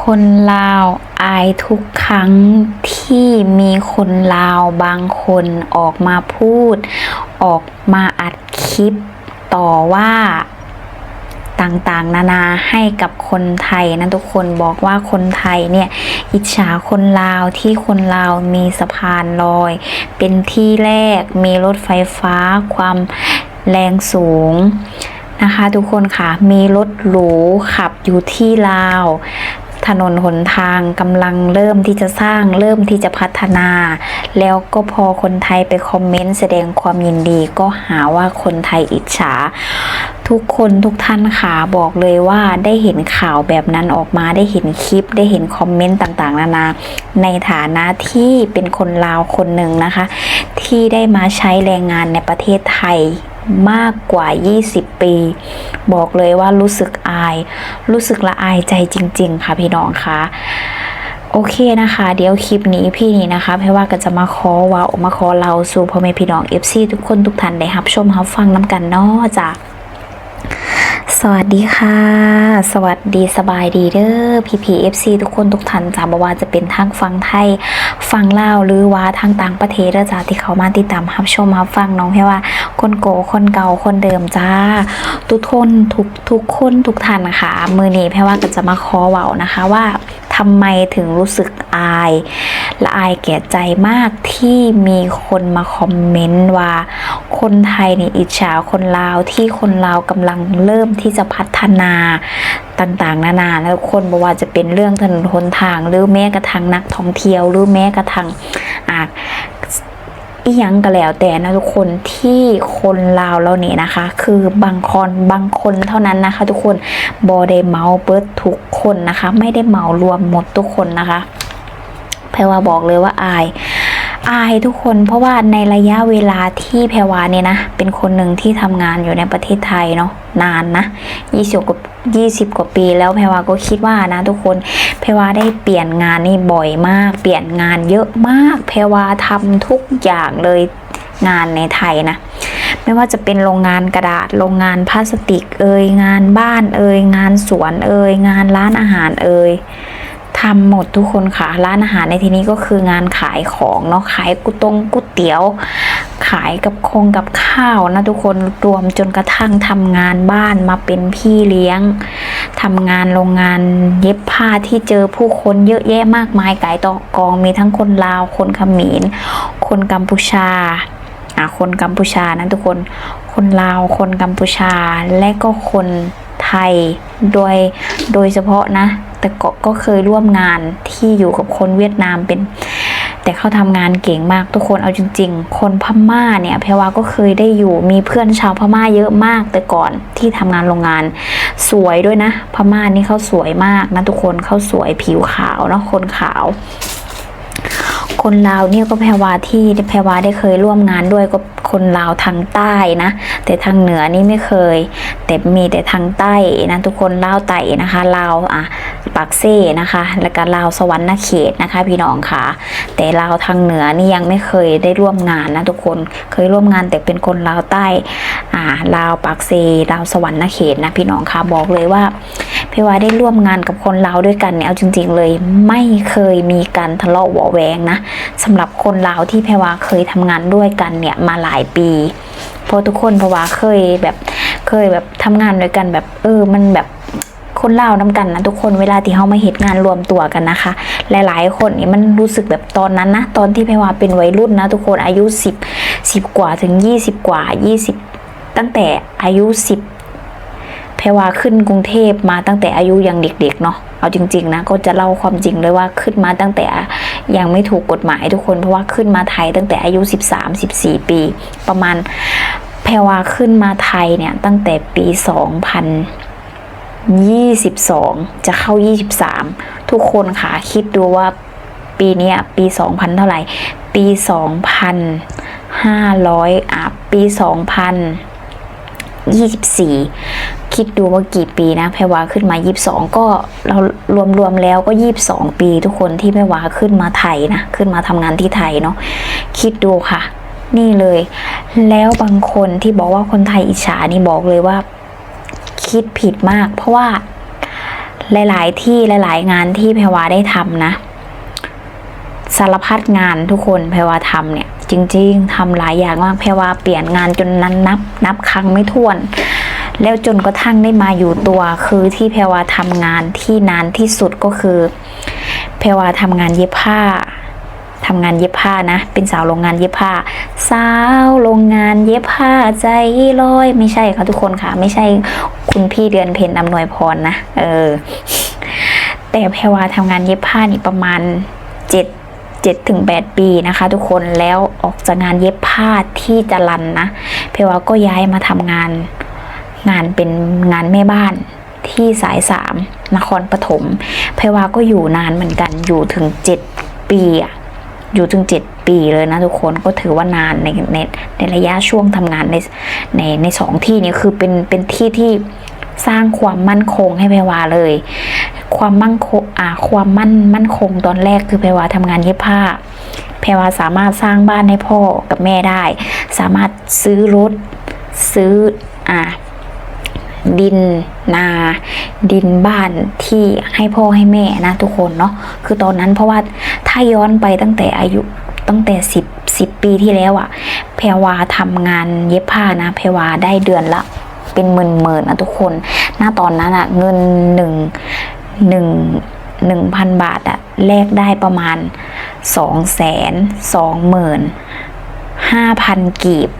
คนลาวอายทุกครั้งที่มีคนลาวบางคนออกมาพูด ออกมาอัดคลิปต่อว่าต่างๆ นานาให้กับคนไทยนะทุกคนบอกว่าคนไทยเนี่ย อิจฉาคนลาวที่คนลาวมีสะพานลอย เป็นที่แรกมีรถไฟฟ้าความแรงสูงนะคะทุกคนค่ะมีรถหรูขับอยู่ที่ลาว ถนนหนทางกำลังเริ่มที่จะสร้างเริ่มที่จะพัฒนา แล้วก็พอคนไทยไปคอมเมนต์แสดงความยินดีก็หาว่าคนไทยอิจฉา ทุกคนทุกท่านค่ะบอกเลยว่าได้เห็นข่าวแบบนั้นออกมาได้เห็นคลิป ได้เห็นคอมเมนต์ต่างๆ นานา ในฐานะที่เป็นคนลาวคนหนึ่งนะคะ ที่ได้มาใช้แรงงานในประเทศไทย มากกว่า 20 ปี บอกเลยว่ารู้สึกอาย รู้สึกละอายใจจริง ๆ ค่ะพี่น้องคะโอเคนะคะ เดี๋ยวคลิปนี้พี่นี่นะคะเพราะว่าก็จะมาขอว่ามาขอเราสู่พ่อแม่พี่น้องเอฟซีทุกคนทุกท่านได้รับชมรับฟังน้ำกันเนาะจ้ะ สวัสดีค่ะ สวัสดีสบายดีเด้อพีพีเอฟซีทุกคนทุกท่านจ้าบว่าจะเป็นทางฟังไทยฟังลาวหรือว่าทางต่างประเทศเด้อจ้าที่เขามาติดตามรับชมรับฟังน้องแค่ว่า คนโกคนเก่าคนเดิมจ้า ทุกคนทุกทุกคนทุกท่านนะคะมือนี้แพ่ว่าก็จะมาขอเว้านะคะว่า ทำไมถึงรู้สึกอายและอายแก่ใจมากที่มีคนมาคอมเมนต์ว่า คนไทยนี่อิจฉาคนลาวที่คนลาวกำลังเริ่มที่จะพัฒนาต่างๆ นานาแล้วคนบอกว่าจะเป็นเรื่องถนนหนทาง หรือแม้กระทั่งนักท่องเที่ยว หรือแม้กระทั่ง อียังก็แล้วแต่นะทุกคนที่คนลาวเราเนี่ยนะคะ คือบางคนบางคนเท่านั้นนะคะ ทุกคนบอได้เมาเบิร์ดทุกคนนะคะ ไม่ได้เมารวมหมดทุกคนนะคะแพรว่าบอกเลยว่าอาย อายทุกคนเพราะว่าในระยะเวลาที่แพรวาเนี่ยนะ เป็นคนหนึ่งที่ทำงานอยู่ในประเทศไทยเนาะนานนะยี่สิบกว่ายี่สิบกว่าปีแล้วแพรวาก็คิดว่านะทุกคนแพรวาได้เปลี่ยนงานนี่บ่อยมาก เปลี่ยนงานเยอะมากแพรวาทำทุกอย่างเลยงานในไทยนะไม่ว่าจะเป็นโรงงานกระดาษ โรงงานพลาสติกเอ่ยงานบ้านเอ่ยงานสวนเอ่ยงานร้านอาหารเอ่ย ทำหมดทุกคนค่ะ ร้านอาหารในที่นี้ก็คืองานขายของเนาะขายกุตงก๋วยเตี๋ยว ขายกับคงกับข้าวนะทุกคนรวมจนกระทั่งทำงานบ้านมาเป็นพี่เลี้ยงทำงานโรงงานเย็บผ้าที่เจอผู้คนเยอะแยะมากมายไก่ตอกองมีทั้งคนลาว คนเขมรคนกัมพูชาอะคนกัมพูชานะทุกคนคนลาว คนกัมพูชาและก็คนไทยโดยโดยเฉพาะนะ แต่ก็ก็เคยร่วมงานที่อยู่กับคนเวียดนามเป็น แต่เขาทำงานเก่งมากทุกคนเอาจริง ๆ คนพม่าเนี่ยเพรว่าก็เคยได้อยู่มีเพื่อนชาวพม่าเยอะมาก แต่ก่อนที่ทำงานโรงงาน สวยด้วยนะ พม่านี่เขาสวยมากนะทุกคนเขาสวยผิวขาวเนาะคนขาว คนลาวเนี่ยก็แพรวาที่แพรวาได้เคยร่วมงานด้วยก็คนลาวทางใต้นะ แต่ทางเหนือนี่ไม่เคย แต่มีแต่ทางใต้นะทุกคนลาวไต่นะคะลาวอะปากเซ่นะคะ แล้วก็ลาวสวรรค์นเขตนะคะ พี่น้องค่ะ แต่ลาวทางเหนือนี่ยังไม่เคยได้ร่วมงานนะทุกคนเคยร่วมงานแต่เป็นคนลาวใต้อ่าลาวปากเซลาวสวรรค์นเขตนะพี่น้องค่ะบอกเลยว่า พี่ว่าได้ร่วมงานกับคนลาวด้วยกันเนี่ยเอาจริง ๆ เลยไม่เคยมีการทะเลาะเบาแวงนะสำหรับคนลาวที่แพรวาเคยทำงานด้วยกันเนี่ยมาหลายปีเพราะทุกคนแพรวาเคยแบบเคยแบบทำงานด้วยกันแบบเออมันแบบคนลาวน้ากันนะทุกคนเวลาที่เขามาเหตุงานรวมตัวกันนะคะ หลายๆ คนนี่มันรู้สึกแบบตอนนั้นนะตอนที่แพรวาเป็นวัยรุ่นนะทุกคนอายุสิบสิบกว่าถึงยี่สิบกว่ายี่สิบตั้งแต่อายุสิบ พรวาขึ้นกรุงเทพมาตั้งแต่อายุยังเด็กๆเนาะเอาจริงๆนะก็จะเล่าความจริงเลยว่าขึ้นมาตั้งแต่ยังไม่ถูกกฎหมายทุกคนเพราะว่าขึ้นมาไทยตั้งแต่อายุ 13-14 ปี ประมาณแพรวาขึ้นมาไทยเนี่ยตั้งแต่ปี 2022 จะเข้า 23 ทุกคนค่ะคิดดูว่าปีเนี้ยปี 2000 เท่าไหร่ ปี 2,500 อะ ปี 2000 24 คิดดูว่ากี่ปีนะแพรวาขึ้นมา 22 ก็เรารวมๆแล้วก็ 22 ปี ทุกคนที่แพรวาขึ้นมาไทยนะขึ้นมาทำงานที่ไทยเนาะคิดดูค่ะ นี่เลย แล้วบางคนที่บอกว่าคนไทยอิจฉานี่บอกเลยว่า คิดผิดมาก เพราะว่าหลาย ๆ ที่หลาย ๆ งานที่แพรวาได้ทำนะสารพัดงานทุกคนแพรวาทำเนี่ย จริง ๆทำหลายอย่างมากแพรวาเปลี่ยนงานจนนั้นนับ นับครั้งไม่ถ้วน แล้วจนกระทั่งได้มาอยู่ตัวคือที่แพรวาทำงานที่นานที่สุดก็คือ แพรวาทำงานเย็บผ้าทำงานเย็บผ้านะ เป็นสาวโรงงานเย็บผ้า สาวโรงงานเย็บผ้าใจลอย ไม่ใช่ค่ะทุกคนค่ะ ไม่ใช่คุณพี่เดือนเพ็ญอำนวยพรนะ เออ แต่แพรวาทำงานเย็บผ้านี่ประมาณเจ็ดเจ็ดถึงแปดปีนะคะ ทุกคนแล้วออกจากงานเย็บผ้าที่จรันนะแพรวาก็ย้ายมาทำงาน งานเป็นงานแม่บ้านที่สายสามนครปฐมแพรวาก็อยู่นานเหมือนกันอยู่ถึงเจ็ดปีอะอยู่ถึงเจ็ดปีเลยนะทุกคนก็ถือว่านานในในในระยะช่วงทำงานในในในสองที่นี้คือเป็นเป็นที่ที่สร้างความมั่นคงให้แพรวาเลย ความมั่นคงอ่าความมั่นมั่นคงตอนแรกคือแพรวาทำงานเย็บผ้าแพรวาสามารถสร้างบ้านให้พ่อกับแม่ได้ สามารถซื้อรถซื้ออ่า ดินนา ดินบ้านที่ให้พ่อให้แม่นะทุกคนเนาะคือตอนนั้นเพราะว่าถ้าย้อนไปตั้งแต่อายุตั้งแต่สิบสิบปีที่แล้วอะแพรวาทำงานเย็บผ้านะแพรวาได้เดือนละเป็นหมื่นหมื่นนะทุกคนหน้าตอนนั้นอะเงินหนึ่งหนึ่งหนึ่งพันบาทอะแลกได้ประมาณสองแสนสองหมื่นห้าพันกีบ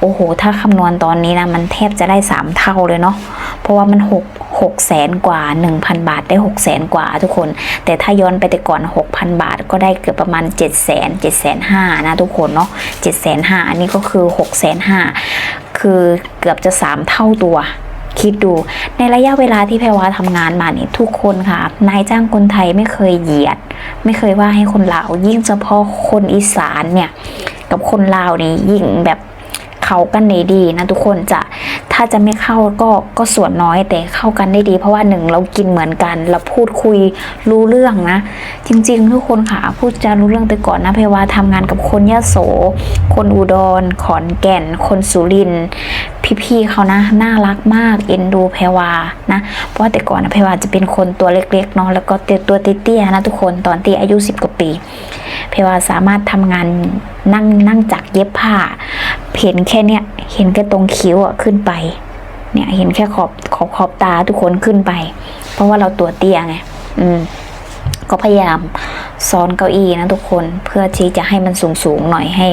โอ้โห ถ้าคำนวณตอนนี้นะมันแทบจะได้สามเท่าเลยเนาะ เพราะว่ามันหกแสนกว่าหนึ่งพันบาทได้หกแสนกว่าทุกคน แต่ถ้าย้อนไปแต่ก่อนหกพันบาทก็ได้เกือบประมาณเจ็ดแสนเจ็ดแสนห้านะทุกคนเนาะเจ็ดแสนห้าอันนี้ก็คือหกแสนห้าคือเกือบจะสามเท่าตัวคิดดูในระยะเวลาที่แพรวาทำงานมาเนี่ยทุกคนค่ะ นายจ้างคนไทยไม่เคยเหยียด ไม่เคยว่าให้คนลาวยิ่งเฉพาะคนอีสานเนี่ย กับคนลาวนี่ยิ่งแบบ เขากันได้ดีนะทุกคนจะถ้าจะไม่เข้าก็ก็ส่วนน้อยแต่เข้ากันได้ดี เพราะว่าหนึ่งเรากินเหมือนกัน เราพูดคุยรู้เรื่องนะ จริง ๆ ทุกคนค่ะพูดจะรู้เรื่องแต่ก่อนนะเพรว่าทำงานกับคนยะโส คนอุดร ขอนแก่น คนสุรินพี่ๆเขานะน่ารักมากเอ็นดูแพรวานะเพราะแต่ก่อนนะแพรวาจะเป็นคนตัวเล็กๆเนาะแล้วก็เตัวเตี้ยๆนะทุกคนตอนที่อายุสิบกว่าปีเพรวาสามารถทำงานนั่งนั่งจักเย็บผ้า เห็นแค่เนี้ยเห็นแค่ตรงคิ้วอะขึ้นไป เนี่ยเห็นแค่ขอบขอบขอบตาทุกคนขึ้นไป เพราะว่าเราตัวเตี้ยไงอืมก็พยายามซ้อนเก้าอี้นะทุกคนเพื่อที่จะให้มันสูงสูงหน่อยให้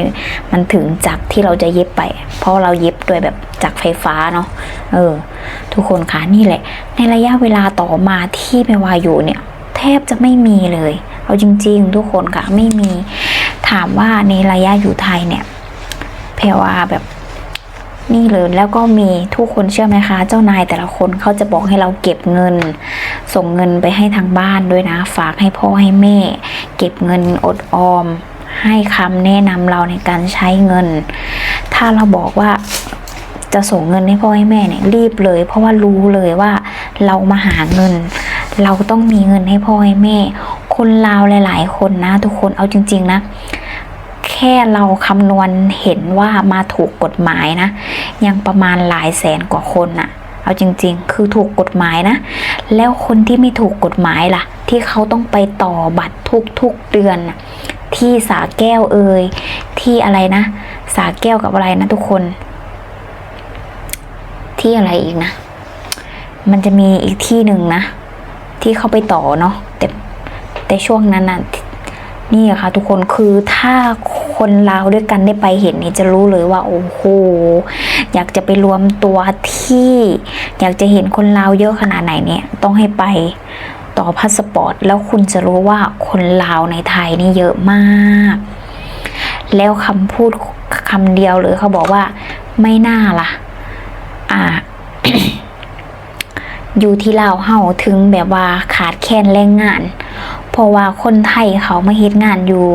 มันถึงจักรที่เราจะเย็บไป เพราะเราเย็บด้วยแบบจักรไฟฟ้าเนาะเออ ทุกคนคะนี่แหละ ในระยะเวลาต่อมาที่แม่วาอยู่เนี่ย แทบจะไม่มีเลย เอาจริง ๆ ทุกคนค่ะไม่มีถามว่าในระยะอยู่ไทยเนี่ย รวาแบบนี่เลยแล้วก็มีทุกคนเชื่อไหมคะ เจ้านายแต่ละคนเขาจะบอกให้เราเก็บเงิน ส่งเงินไปให้ทางบ้านด้วยนะ ฝากให้พ่อให้แม่ เก็บเงินอดออม ให้คำแนะนำเราในการใช้เงิน ถ้าเราบอกว่าจะส่งเงินให้พ่อให้แม่เนี่ยรีบเลย เพราะว่ารู้เลยว่าเรามาหาเงิน เราต้องมีเงินให้พ่อให้แม่ คนลาวหลาย ๆ คนนะ ทุกคนเอาจริง ๆ นะ แค่เราคำนวณเห็นว่ามาถูกกฎหมายนะ ยังประมาณหลายแสนกว่าคนน่ะเอาจริง ๆ คือถูกกฎหมายนะ แล้วคนที่ไม่ถูกกฎหมายล่ะ ที่เขาต้องไปต่อบัตรทุกๆเดือนที่สาแก้วเอ่ยที่อะไรนะ สาแก้วกับอะไรนะทุกคน ที่อะไรอีกนะ มันจะมีอีกที่หนึ่งนะ ที่เขาไปต่อเนาะแต่แต่ช่วงนั้นน่ะนี่อะค่ะทุกคนคือถ้าค คนลาวด้วยกันได้ไปเห็นนี่จะรู้เลยว่าโอ้โหอยากจะไปรวมตัวที่ อยากจะเห็นคนลาวเยอะขนาดไหนเนี่ยต้องให้ไปต่อพาสปอร์ต แล้วคุณจะรู้ว่าคนลาวในไทยนี่เยอะมาก แล้วคำพูดคำเดียวเลยเขาบอกว่าไม่น่าล่ะ อ่าอยู่ที่ลาวเฮาถึงแบบว่าขาดแคลนแรงงาน เพราะว่าคนไทยเขามาเฮ็ดงานอยู่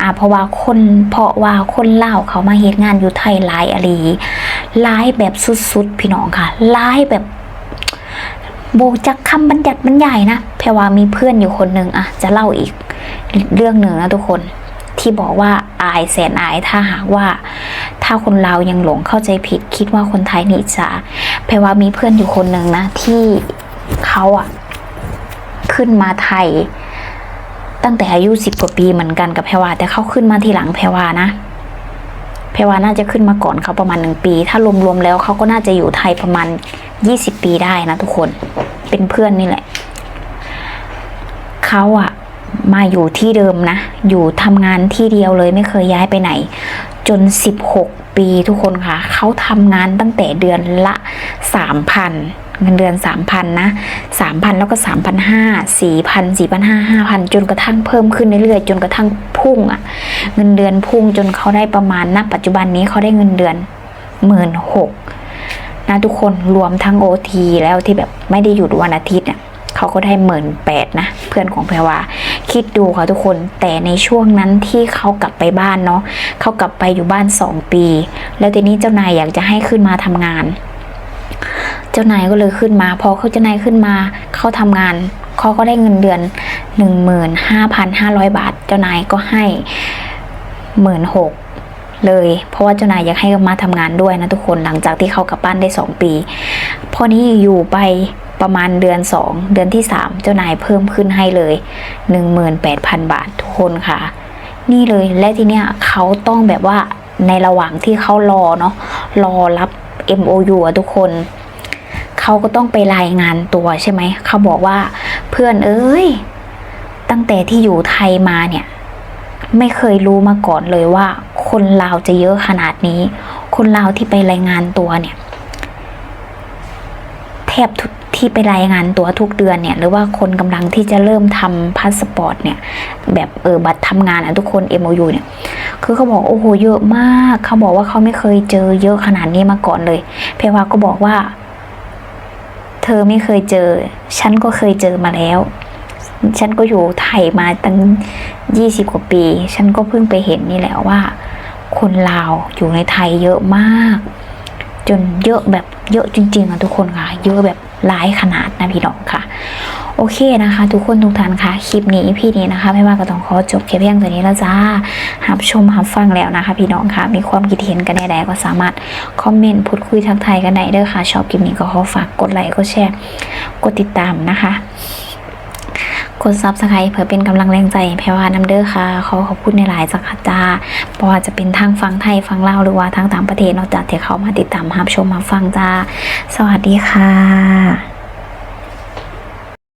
อ่าเพราะว่าคนเพราะว่าคนเล่าเขามาเฮ็ดงานอยู่ไทยหลายอหลีหลายแบบสุดๆพี่น้องค่ะหลายแบบโบจักคำบัญญัติบรรยายนะแพรว่ามีเพื่อนอยู่คนหนึ่งอะจะเล่าอีกเรื่องหนึ่งนะทุกคนที่บอกว่าอายแสนอายถ้าหากว่า ถ้าคนเลายังหลงเข้าใจผิด คิดว่าคนไทยนิจฉาแพรว่ามีเพื่อนอยู่คนหนึ่งนะที่เขาอะขึ้นมาไทย ตั้งแต่อายุสิบกว่าปีเหมือนกันกับแพรวาแต่เขาขึ้นมาทีหลังแพรวานะแพรวาน่าจะขึ้นมาก่อนเขาประมาณหนึ่งปี ถ้ารวมๆแล้วเขาก็น่าจะอยู่ไทยประมาณยี่สิบปีได้นะทุกคนเป็นเพื่อนนี่แหละเขาอะมาอยู่ที่เดิมนะ อยู่ทำงานที่เดียวเลยไม่เคยย้ายไปไหน จน 16 ปีทุกคนค่ะ เขาทำงานตั้งแต่เดือนละ 3,000 เงินเดือน 3,000 นะ 3,000 แล้วก็ 3,500 4,000 4,500 5,000 จนกระทั่งเพิ่มขึ้นเรื่อยๆ จนกระทั่งพุ่งอะ่ะ เงินเดือนพุ่งจนเขาได้ประมาณณปัจจุบันนี้เขาได้เงินเดือน 1 6ื่นนะทุกคนรวมทั้งโอทีแล้วที่แบบไม่ได้หยุดวันอาทิตย์เนี่ยเขาก็ได้หมื่นแปดนะ เพื่อนของแพรวาคิดดูค่ะทุกคนแต่ในช่วงนั้นที่เขากลับไปบ้านเนาะเขากลับไปอยู่บ้านสองปี แล้วทีนี้เจ้านายอยากจะให้ขึ้นมาทำงาน จ้านายก็เลยขึ้นมา พอเขาเจ้านายขึ้นมาเขาทำงานเขาก็ได้เงินเดือนหนึ่งหมื่นห้าพันห้าร้อยบาท เจ้านายก็ให้หมื่นหกเลย เพราะว่าเจ้านายอยากให้มาทำงานด้วยนะทุกคนหลังจากที่เขากลับบ้านได้สองปี พอนี้อยู่ไปประมาณเดือนสองเดือนที่สามเจ้านายเพิ่มขึ้นให้เลยหนึ่งหมื่นแปดพันบาททุกคนค่ะ นี่เลยและทีเนี้ยเขาต้องแบบว่าในระหว่างที่เขารอเนาะรอรับ MOU อะทุกคน เขาก็ต้องไปรายงานตัวใช่ไหม เขาบอกว่าเพื่อนเอ้ย ตั้งแต่ที่อยู่ไทยมาเนี่ย ไม่เคยรู้มาก่อนเลยว่า คนลาวจะเยอะขนาดนี้ คนลาวที่ไปรายงานตัวเนี่ย แทบทุกที่ไปรายงานตัวทุกเดือนเนี่ย หรือว่าคนกำลังที่จะเริ่มทำพาสปอร์ตเนี่ย แบบเออบัตรทำงานอะทุกคน MOU เนี่ย คือเขาบอกโอ้โหเยอะมาก เขาบอกว่าเขาไม่เคยเจอเยอะขนาดนี้มาก่อนเลย เพว่าก็บอกว่า ธอไม่เคยเจอ ฉันก็เคยเจอมาแล้ว ฉันก็อยู่ไทยมาตั้งยี่สิบกว่าปี ฉันก็เพิ่งไปเห็นนี่แหละว่า คนลาวอยู่ในไทยเยอะมาก จนเยอะแบบเยอะจริงๆอะทุกคนค่ะ เยอะแบบหลายขนาดนะพี่น้องค่ะ โอเคนะคะ ทุกคนทุกท่านค่ะคลิปนี้พี่นี้นะคะ ไม่ว่าก็ต้องขอจบแค่เพียงตัวนี้แล้วจ้าหับชมหับฟังแล้วนะคะ พี่น้องค่ะมีความคิดเห็นกันใดๆก็สามารถคอมเมนต์พูดคุยทักทายกันได้เด้อค่ะ ชอบคลิปนี้ก็ขอฝากกดไลค์กดแชร์กดติดตามนะคะกดซับสไครต์เพื่อเป็นกำลังแรงใจแพรวาน้ำเด้อค่ะขอขอบคุณในหลายๆสักจ้าเพราะว่าจะเป็นทางฟังไทยฟังเล่าหรือว่าทางต่างประเทศนอกจากที่เขามาติดตามรับชมมาฟังจ้า สวัสดีค่ะ